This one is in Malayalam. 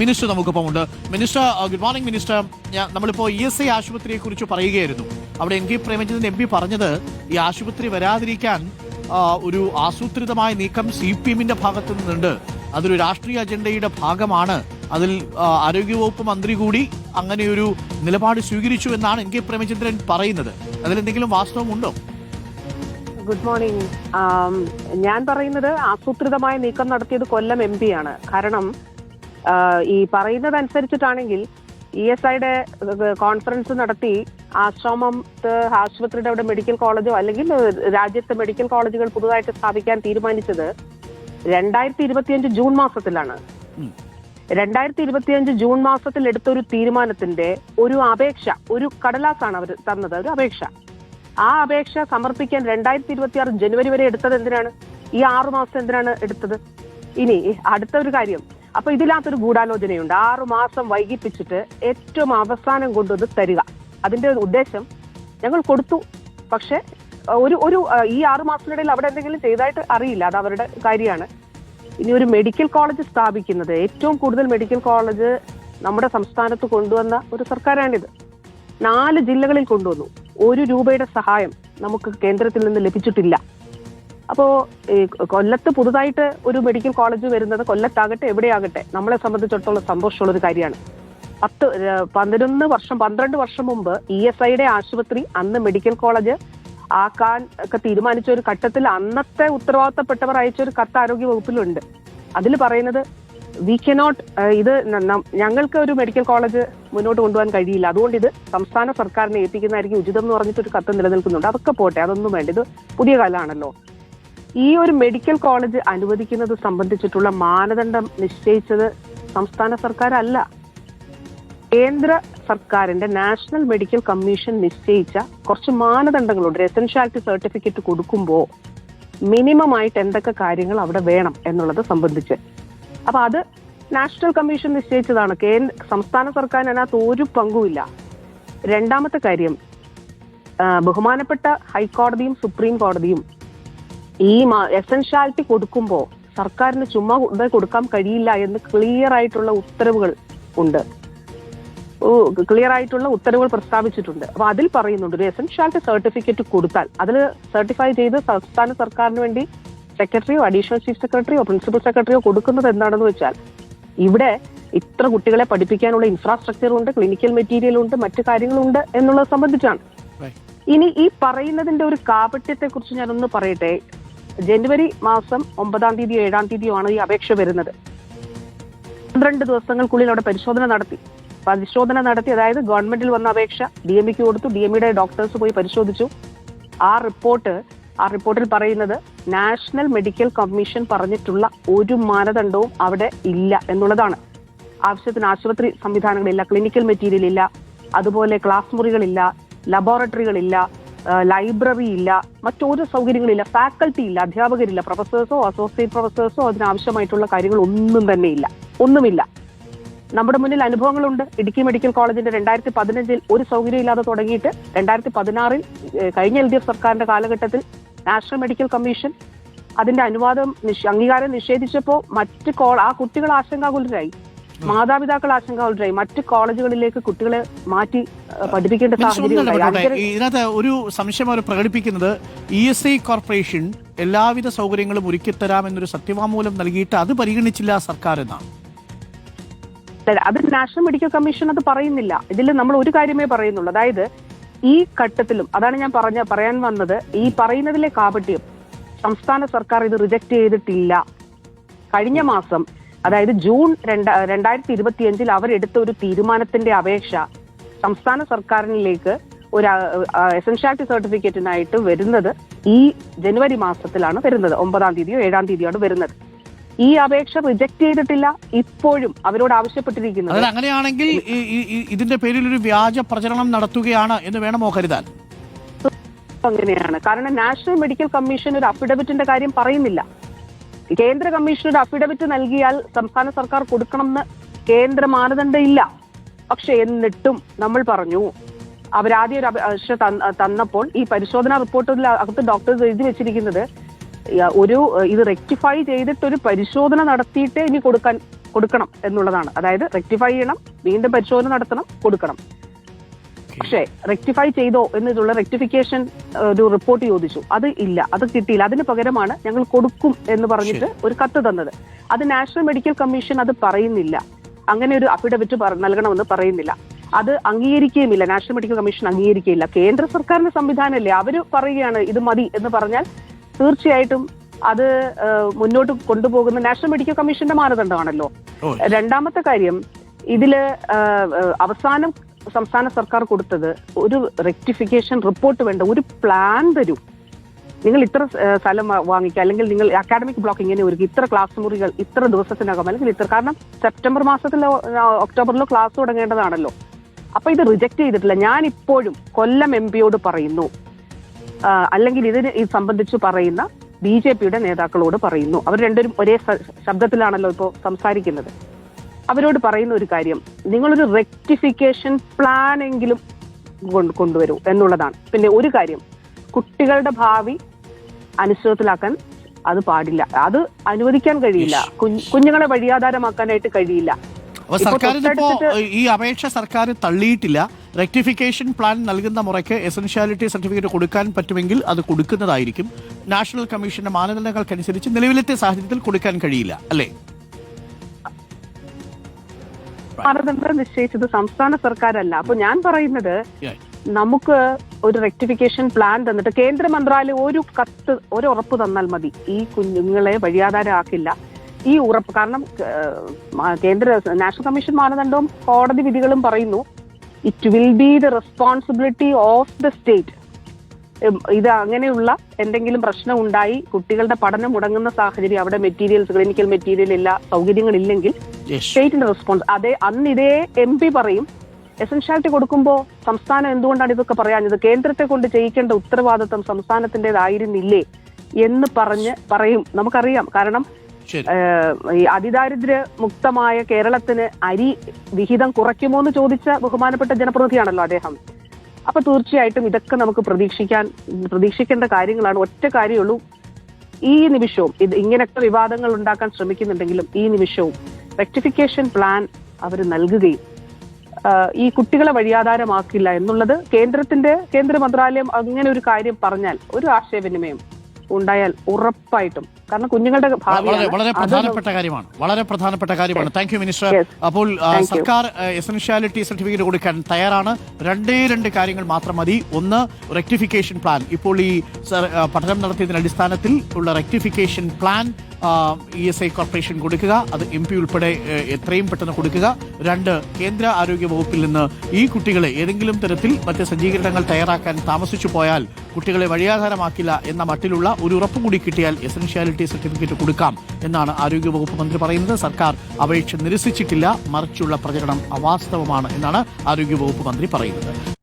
മിനിസ്റ്റർ നമുക്കൊപ്പം ഉണ്ട് മിനിസ്റ്റർ ഗുഡ് മോർണിംഗ് മിനിസ്റ്റർ. നമ്മളിപ്പോൾ ഇ എസ് ഐ ആശുപത്രിയെ കുറിച്ച് പറയുകയായിരുന്നു. അവിടെ M K Premachandran M P പറഞ്ഞത് ഈ ആശുപത്രി വരാതിരിക്കാൻ ഒരു ആസൂത്രിതമായ നീക്കം സി പി എമ്മിന്റെ ഭാഗത്തു നിന്നുണ്ട്. അതൊരു രാഷ്ട്രീയ അജണ്ടയുടെ ഭാഗമാണ്. അതിൽ ആരോഗ്യവകുപ്പ് മന്ത്രി കൂടി അങ്ങനെയൊരു നിലപാട് സ്വീകരിച്ചു എന്നാണ് എം കെ പ്രേമചന്ദ്രൻ പറയുന്നത്. അതിലെന്തെങ്കിലും വാസ്തവമുണ്ടോ? ഗുഡ് മോർണിംഗ് ഞാൻ പറയുന്നത് ആസൂത്രിതമായ നീക്കം നടത്തിയത് കൊല്ലം എം ആണ്. കാരണം ഈ പറയുന്നതനുസരിച്ചിട്ടാണെങ്കിൽ ഇ എസ് ഐയുടെ കോൺഫറൻസ് നടത്തി ആശ്രമം ആശുപത്രിയുടെ അവിടെ മെഡിക്കൽ കോളേജോ അല്ലെങ്കിൽ രാജ്യത്തെ മെഡിക്കൽ കോളേജുകൾ പുതുതായിട്ട് സ്ഥാപിക്കാൻ തീരുമാനിച്ചത് രണ്ടായിരത്തി ഇരുപത്തിയഞ്ച് ജൂൺ മാസത്തിലാണ്. രണ്ടായിരത്തി ഇരുപത്തിയഞ്ച് ജൂൺ മാസത്തിൽ എടുത്ത ഒരു തീരുമാനത്തിന്റെ ഒരു അപേക്ഷ ഒരു കടലാസാണ് അവർ തന്നത് ഒരു അപേക്ഷ. ആ അപേക്ഷ സമർപ്പിക്കാൻ രണ്ടായിരത്തി ഇരുപത്തി ആറ് ജനുവരി വരെ എടുത്തത് എന്തിനാണ്? ഈ ആറു മാസം എന്തിനാണ് എടുത്തത്? ഇനി അടുത്ത ഒരു കാര്യം അപ്പൊ ഇതിനകത്തൊരു ഗൂഢാലോചനയുണ്ട്. ആറു മാസം വൈകിപ്പിച്ചിട്ട് ഏറ്റവും അവസാനം കൊണ്ടുവന്ന് തരിക. അതിന്റെ ഉദ്ദേശം ഞങ്ങൾ കൊടുത്തു. പക്ഷെ ഒരു ഒരു ഈ ആറു മാസത്തിനിടയിൽ അവിടെ എന്തെങ്കിലും ചെയ്തായിട്ട് അറിയില്ല. അത് അവരുടെ കാര്യമാണ്. ഇനി ഒരു മെഡിക്കൽ കോളേജ് സ്ഥാപിക്കുന്നത്. ഏറ്റവും കൂടുതൽ മെഡിക്കൽ കോളേജ് നമ്മുടെ സംസ്ഥാനത്ത് കൊണ്ടുവന്ന ഒരു സർക്കാരാണിത്. നാല് ജില്ലകളിൽ കൊണ്ടുവന്നു. ഒരു രൂപയുടെ സഹായം നമുക്ക് കേന്ദ്രത്തിൽ നിന്ന് ലഭിച്ചിട്ടില്ല. അപ്പോ കൊല്ലത്ത് പുതുതായിട്ട് ഒരു മെഡിക്കൽ കോളേജ് വരുന്നത് കൊല്ലത്താകട്ടെ എവിടെയാകട്ടെ നമ്മളെ സംബന്ധിച്ചിടത്തോളം സന്തോഷമുള്ള ഒരു കാര്യമാണ്. പത്ത് പതിനൊന്ന് വർഷം പന്ത്രണ്ട് വർഷം മുമ്പ് ഇ എസ് ഐയുടെ ആശുപത്രി അന്ന് മെഡിക്കൽ കോളേജ് ആക്കാൻ ഒക്കെ തീരുമാനിച്ച ഒരു ഘട്ടത്തിൽ അന്നത്തെ ഉത്തരവാദിത്തപ്പെട്ടവർ അയച്ച ഒരു കത്ത് ആരോഗ്യ വകുപ്പിലുണ്ട്. അതിൽ പറയുന്നത് വി കനോട്ട് ഇത് ഞങ്ങൾക്ക് ഒരു മെഡിക്കൽ കോളേജ് മുന്നോട്ട് കൊണ്ടുപോകാൻ കഴിയില്ല. അതുകൊണ്ട് ഇത് സംസ്ഥാന സർക്കാരിനെ ഏൽപ്പിക്കുന്നതായിരിക്കും ഉചിതം എന്ന് പറഞ്ഞിട്ട് ഒരു കത്ത് നിലനിൽക്കുന്നുണ്ട്. അതൊക്കെ പോട്ടെ അതൊന്നും വേണ്ട. ഇത് പുതിയ കാലമാണല്ലോ. ഈ ഒരു മെഡിക്കൽ കോളേജ് അനുവദിക്കുന്നത് സംബന്ധിച്ചിട്ടുള്ള മാനദണ്ഡം നിശ്ചയിച്ചത് സംസ്ഥാന സർക്കാരല്ല. കേന്ദ്ര സർക്കാരിന്റെ നാഷണൽ മെഡിക്കൽ കമ്മീഷൻ നിശ്ചയിച്ച കുറച്ച് മാനദണ്ഡങ്ങളുണ്ട്. എസൻഷ്യാലിറ്റി സർട്ടിഫിക്കറ്റ് കൊടുക്കുമ്പോൾ മിനിമം ആയിട്ട് എന്തൊക്കെ കാര്യങ്ങൾ അവിടെ വേണം എന്നുള്ളത് സംബന്ധിച്ച്. അപ്പൊ അത് നാഷണൽ കമ്മീഷൻ നിശ്ചയിച്ചതാണ്. കേന്ദ്ര സംസ്ഥാന സർക്കാരിന് അതിനകത്ത് ഒരു പങ്കുമില്ല. രണ്ടാമത്തെ കാര്യം ബഹുമാനപ്പെട്ട ഹൈക്കോടതിയും സുപ്രീം കോടതിയും ഈ എസൻഷ്യാലിറ്റി കൊടുക്കുമ്പോൾ സർക്കാരിന് ചുമ്മാ കൊടുക്കാൻ കഴിയില്ല എന്ന് ക്ലിയർ ആയിട്ടുള്ള ഉത്തരവുകൾ ഉണ്ട്. ക്ലിയർ ആയിട്ടുള്ള ഉത്തരവുകൾ പ്രസ്താവിച്ചിട്ടുണ്ട്. അപ്പൊ അതിൽ പറയുന്നുണ്ട് ഒരു എസെൻഷ്യാലിറ്റി സർട്ടിഫിക്കറ്റ് കൊടുത്താൽ അതിൽ സർട്ടിഫൈ ചെയ്ത് സംസ്ഥാന സർക്കാരിന് വേണ്ടി സെക്രട്ടറിയോ അഡീഷണൽ ചീഫ് സെക്രട്ടറിയോ പ്രിൻസിപ്പൽ സെക്രട്ടറിയോ കൊടുക്കുന്നത് എന്താണെന്ന് വെച്ചാൽ ഇവിടെ ഇത്ര കുട്ടികളെ പഠിപ്പിക്കാനുള്ള ഇൻഫ്രാസ്ട്രക്ചർ ഉണ്ട് ക്ലിനിക്കൽ മെറ്റീരിയൽ ഉണ്ട് മറ്റു കാര്യങ്ങളുണ്ട് എന്നുള്ളത് സംബന്ധിച്ചാണ്. ഇനി ഈ പറയുന്നതിന്റെ ഒരു കാപട്യത്തെ കുറിച്ച് ഞാനൊന്ന് പറയട്ടെ. ജനുവരി മാസം ഒമ്പതാം തീയതിയോ ഏഴാം തീയതിയോ ആണ് ഈ അപേക്ഷ വരുന്നത്. പന്ത്രണ്ട് ദിവസങ്ങൾക്കുള്ളിൽ അവിടെ പരിശോധന നടത്തി. പരിശോധന നടത്തി അതായത് ഗവൺമെന്റിൽ വന്ന അപേക്ഷ ഡി എം ഇക്ക് കൊടുത്തു ഡി എം ഇയുടെ ഡോക്ടേഴ്സ് പോയി പരിശോധിച്ചു. ആ റിപ്പോർട്ട് ആ റിപ്പോർട്ടിൽ പറയുന്നത് നാഷണൽ മെഡിക്കൽ കമ്മീഷൻ പറഞ്ഞിട്ടുള്ള ഒരു മാനദണ്ഡവും അവിടെ ഇല്ല എന്നുള്ളതാണ്. ആവശ്യത്തിന് ആശുപത്രി സംവിധാനങ്ങളില്ല ക്ലിനിക്കൽ മെറ്റീരിയൽ ഇല്ല അതുപോലെ ക്ലാസ് മുറികളില്ല ലബോറട്ടറികളില്ല ലൈബ്രറി ഇല്ല മറ്റൊരു സൗകര്യങ്ങളില്ല ഫാക്കൽറ്റി ഇല്ല അധ്യാപകരില്ല പ്രൊഫസേഴ്സോ അസോസിയേറ്റ് പ്രൊഫസേഴ്സോ അതിനാവശ്യമായിട്ടുള്ള കാര്യങ്ങൾ ഒന്നും തന്നെ ഇല്ല ഒന്നുമില്ല. നമ്മുടെ മുന്നിൽ അനുഭവങ്ങളുണ്ട്. ഇടുക്കി മെഡിക്കൽ കോളേജിന്റെ രണ്ടായിരത്തി പതിനഞ്ചിൽ ഒരു സൗകര്യം ഇല്ലാതെ തുടങ്ങിയിട്ട് രണ്ടായിരത്തി പതിനാറിൽ കഴിഞ്ഞ എൽ ഡി എഫ് സർക്കാരിന്റെ കാലഘട്ടത്തിൽ നാഷണൽ മെഡിക്കൽ കമ്മീഷൻ അതിന്റെ അനുവാദം അംഗീകാരം നിഷേധിച്ചപ്പോൾ മറ്റ് ആ കുട്ടികൾ ആശങ്കാകുലരായി. മാതാപിതാക്കൾ ആശങ്ക ഉണ്ടായി മറ്റ് കോളേജുകളിലേക്ക് കുട്ടികളെ മാറ്റി പഠിപ്പിക്കേണ്ട സാഹചര്യം ഇതിനകത്ത് ഒരു സംശയം അവർ പ്രകടിപ്പിക്കുന്നത് ഇ എസ് ഐ കോർപ്പറേഷൻ എല്ലാവിധ സൗകര്യങ്ങളും ഒരുക്കിത്തരാമെന്നൊരു സത്യവാങ്മൂലം നൽകിയിട്ട് അത് പരിഗണിച്ചില്ല സർക്കാർ എന്നാണ്. അത് നാഷണൽ മെഡിക്കൽ കമ്മീഷൻ അത് പറയുന്നില്ല. ഇതിൽ നമ്മൾ ഒരു കാര്യമേ പറയുന്നുള്ളൂ. അതായത് ഈ ഘട്ടത്തിലും അതാണ് ഞാൻ പറഞ്ഞ പറയാൻ വന്നത് ഈ പറയുന്നതിലെ കാപട്യം സംസ്ഥാന സർക്കാർ ഇത് റിജക്ട് ചെയ്തിട്ടില്ല. കഴിഞ്ഞ മാസം അതായത് ജൂൺ രണ്ട രണ്ടായിരത്തി ഇരുപത്തിയഞ്ചിൽ അവരെടുത്ത ഒരു തീരുമാനത്തിന്റെ അപേക്ഷ സംസ്ഥാന സർക്കാരിനിലേക്ക് ഒരു എസൻഷ്യാലിറ്റി സർട്ടിഫിക്കറ്റിനായിട്ട് വരുന്നത് ഈ ജനുവരി മാസത്തിലാണ് വരുന്നത്. ഒമ്പതാം തീയതിയോ ഏഴാം തീയതിയോ വരുന്നത്. ഈ അപേക്ഷ റിജക്ട് ചെയ്തിട്ടില്ല. ഇപ്പോഴും അവരോട് ആവശ്യപ്പെട്ടിരിക്കുന്നത് അങ്ങനെയാണെങ്കിൽ ഇതിന്റെ പേരിൽ ഒരു വ്യാജ പ്രചരണം നടത്തുകയാണ് എന്ന് വേണമോ കരുതാൻ? അങ്ങനെയാണ്. കാരണം നാഷണൽ മെഡിക്കൽ കമ്മീഷൻ ഒരു അഫിഡവിറ്റിന്റെ കാര്യം പറയുന്നില്ല. കേന്ദ്ര കമ്മീഷണറുടെ അഫിഡവിറ്റ് നൽകിയാൽ സംസ്ഥാന സർക്കാർ കൊടുക്കണമെന്ന് കേന്ദ്ര മാനദണ്ഡം ഇല്ല പക്ഷെ എന്നിട്ടും നമ്മൾ പറഞ്ഞു അവരാദ്യം ഒരു അപേക്ഷ തന്നപ്പോൾ ഈ പരിശോധനാ റിപ്പോർട്ടിൽ അകത്ത് ഡോക്ടേഴ്സ് എഴുതി വെച്ചിരിക്കുന്നത് ഒരു ഇത് റെക്ടിഫൈ ചെയ്തിട്ട് ഒരു പരിശോധന നടത്തിയിട്ടേ ഇനി കൊടുക്കാൻ കൊടുക്കണം എന്നുള്ളതാണ്. അതായത് റെക്ടിഫൈ ചെയ്യണം വീണ്ടും പരിശോധന നടത്തണം കൊടുക്കണം. പക്ഷേ റെക്ടിഫൈ ചെയ്തോ എന്നുള്ള റെക്ടിഫിക്കേഷൻ ഒരു റിപ്പോർട്ട് ചോദിച്ചു. അത് ഇല്ല അത് കിട്ടിയില്ല. അതിന് പകരമാണ് ഞങ്ങൾ കൊടുക്കും എന്ന് പറഞ്ഞിട്ട് ഒരു കത്ത് തന്നത്. അത് നാഷണൽ മെഡിക്കൽ കമ്മീഷൻ അത് പറയുന്നില്ല. അങ്ങനെ ഒരു അഫിഡവിറ്റ് നൽകണമെന്ന് പറയുന്നില്ല. അത് അംഗീകരിക്കുകയുമില്ല. നാഷണൽ മെഡിക്കൽ കമ്മീഷൻ അംഗീകരിക്കുകയില്ല. കേന്ദ്ര സർക്കാരിന്റെ സംവിധാനമല്ലേ? അവർ പറയുകയാണ് ഇത് മതി എന്ന് പറഞ്ഞാൽ തീർച്ചയായിട്ടും അത് മുന്നോട്ട് കൊണ്ടുപോകുന്ന നാഷണൽ മെഡിക്കൽ കമ്മീഷന്റെ മാനദണ്ഡമാണല്ലോ. രണ്ടാമത്തെ കാര്യം ഇതിൽ അവസാനം സംസ്ഥാന സർക്കാർ കൊടുത്തത് ഒരു റെക്ടിഫിക്കേഷൻ റിപ്പോർട്ട് വേണ്ട ഒരു പ്ലാൻ തരൂ. നിങ്ങൾ ഇത്ര സ്ഥലം വാങ്ങിക്കുക അല്ലെങ്കിൽ നിങ്ങൾ അക്കാഡമിക് ബ്ലോക്ക് ഇങ്ങനെ ഒരുക്കി ഇത്ര ക്ലാസ് മുറികൾ ഇത്ര ദിവസത്തിനകം അല്ലെങ്കിൽ ഇത്ര കാരണം സെപ്റ്റംബർ മാസത്തിലോ ഒക്ടോബറിലോ ക്ലാസ് തുടങ്ങേണ്ടതാണല്ലോ. അപ്പൊ ഇത് റിജക്ട് ചെയ്തിട്ടില്ല. ഞാൻ ഇപ്പോഴും കൊല്ലം എം പിയോട് പറയുന്നു. അല്ലെങ്കിൽ ഇതിന് ഇത് സംബന്ധിച്ച് പറയുന്ന ബി ജെ പിയുടെ നേതാക്കളോട് പറയുന്നു. അവർ രണ്ടുപേരും ഒരേ ശബ്ദത്തിലാണല്ലോ ഇപ്പോൾ സംസാരിക്കുന്നത്. അവരോട് പറയുന്ന ഒരു കാര്യം നിങ്ങളൊരു റെക്ടിഫിക്കേഷൻ പ്ലാൻ എങ്കിലും കൊണ്ട് കൊണ്ടുവരൂ എന്നുള്ളതാണ്. പിന്നെ ഒരു കാര്യം കുട്ടികളുടെ ഭാവി അനിശ്ചിതത്തിലാക്കാൻ അത് പാടില്ല. അത് അനുവദിക്കാൻ കഴിയില്ല. കുഞ്ഞുങ്ങളെ വഴിയാധാരമാക്കാനായിട്ട് കഴിയില്ല. അപ്പൊ ഇപ്പൊ സർക്കാരിനിപ്പോ ഈ അപേക്ഷ സർക്കാർ തള്ളിയിട്ടില്ല. റെക്ടിഫിക്കേഷൻ പ്ലാൻ നൽകുന്ന മുറയ്ക്ക് എസൻഷ്യാലിറ്റി സർട്ടിഫിക്കറ്റ് കൊടുക്കാൻ പറ്റുമെങ്കിൽ അത് കൊടുക്കുന്നതായിരിക്കും. നാഷണൽ കമ്മീഷന്റെ മാനദണ്ഡങ്ങൾക്കനുസരിച്ച് നിലവിലത്തെ സാഹചര്യത്തിൽ കൊടുക്കാൻ കഴിയില്ല. അല്ലേ? മാനദണ്ഡം നിശ്ചയിച്ചത് സംസ്ഥാന സർക്കാരല്ല. അപ്പൊ ഞാൻ പറയുന്നത് നമുക്ക് ഒരു റെക്ടിഫിക്കേഷൻ പ്ലാൻ തന്നിട്ട് കേന്ദ്ര മന്ത്രാലയം ഒരു കത്ത് ഒരു ഉറപ്പ് തന്നാൽ മതി. ഈ കുഞ്ഞുങ്ങളെ വഴിയാധാരമാക്കില്ല ഈ ഉറപ്പ് കാരണം കേന്ദ്ര നാഷണൽ കമ്മീഷൻ മാനദണ്ഡവും കോടതി വിധികളും പറയുന്നു. It will be the responsibility of the state ഇത് അങ്ങനെയുള്ള എന്തെങ്കിലും പ്രശ്നം ഉണ്ടായി കുട്ടികളുടെ പഠനം മുടങ്ങുന്ന സാഹചര്യം അവിടെ മെറ്റീരിയൽസ് ക്ലിനിക്കൽ മെറ്റീരിയൽ ഇല്ല സൗകര്യങ്ങളില്ലെങ്കിൽ. സ്റ്റേറ്റിന്റെ റെസ്പോൺസ് അതേ അന്ന് ഇതേ എം പി പറയും എസൻഷ്യാലിറ്റി കൊടുക്കുമ്പോൾ സംസ്ഥാനം എന്തുകൊണ്ടാണ് ഇതൊക്കെ പറയാഞ്ഞത്? കേന്ദ്രത്തെ കൊണ്ട് ചെയ്യിക്കേണ്ട ഉത്തരവാദിത്വം സംസ്ഥാനത്തിന്റെതായിരുന്നില്ലേ? എന്ന് പറഞ്ഞ് പറയും. നമുക്കറിയാം. കാരണം ഈ അതിദാരിദ്ര്യ മുക്തമായ കേരളത്തിന് അരി വിഹിതം കുറയ്ക്കുമോ എന്ന് ചോദിച്ച ബഹുമാനപ്പെട്ട ജനപ്രതിനിധിയാണല്ലോ അദ്ദേഹം. അപ്പൊ തീർച്ചയായിട്ടും ഇതൊക്കെ നമുക്ക് പ്രതീക്ഷിക്കാൻ പ്രതീക്ഷിക്കേണ്ട കാര്യങ്ങളാണ്. ഒറ്റ കാര്യമുള്ളൂ ഈ നിമിഷവും ഇത് ഇങ്ങനെയൊക്കെ വിവാദങ്ങൾ ഉണ്ടാക്കാൻ ശ്രമിക്കുന്നുണ്ടെങ്കിലും ഈ നിമിഷവും റെക്ടിഫിക്കേഷൻ പ്ലാൻ അവർ നൽകുകയും ഈ കുട്ടികളെ വഴിയാധാരമാക്കില്ല എന്നുള്ളത് കേന്ദ്രത്തിന്റെ കേന്ദ്ര മന്ത്രാലയം അങ്ങനെ ഒരു കാര്യം പറഞ്ഞാൽ ഒരു ആശയവിനിമയം ഉണ്ടായാൽ ഉറപ്പായിട്ടും. കാരണം കുഞ്ഞുങ്ങളുടെ ഭാവി വളരെ പ്രധാനപ്പെട്ട കാര്യമാണ്. വളരെ പ്രധാനപ്പെട്ട കാര്യമാണ്. താങ്ക് യു മിനിസ്റ്റർ അപ്പോൾ. സർക്കാർ എസൻഷ്യാലിറ്റി സർട്ടിഫിക്കറ്റ് കൊടുക്കാൻ തയ്യാറാണ്. രണ്ടേ രണ്ട് കാര്യങ്ങൾ മാത്രം മതി. ഒന്ന് റെക്ടിഫിക്കേഷൻ പ്ലാൻ ഇപ്പോൾ ഈ പഠനം നടത്തിയതിന്റെ അടിസ്ഥാനത്തിൽ ഉള്ള rectification plan E S I corporation കൊടുക്കുക. അത് എം പി ഉൾപ്പെടെ എത്രയും പെട്ടെന്ന് കൊടുക്കുക. രണ്ട് കേന്ദ്ര ആരോഗ്യ വകുപ്പിൽ നിന്ന് ഈ കുട്ടികളെ ഏതെങ്കിലും തരത്തിൽ മറ്റ് സജ്ജീകരണങ്ങൾ തയ്യാറാക്കാൻ താമസിച്ചു പോയാൽ കുട്ടികളെ വഴിയാധാരമാക്കില്ല എന്ന മട്ടിലുള്ള ഒരു ഉറപ്പ് കൂടി കിട്ടിയാൽ എസൻഷ്യാലിറ്റി സർട്ടിഫിക്കറ്റ് കൊടുക്കാം എന്നാണ് ആരോഗ്യ വകുപ്പ് മന്ത്രി പറയുന്നത്. സർക്കാർ അപേക്ഷ നിരസിച്ചിട്ടില്ല. മറിച്ചുള്ള പ്രചരണം അവാസ്തവമാണ് എന്നാണ് ആരോഗ്യ വകുപ്പ് മന്ത്രി പറയുന്നത്.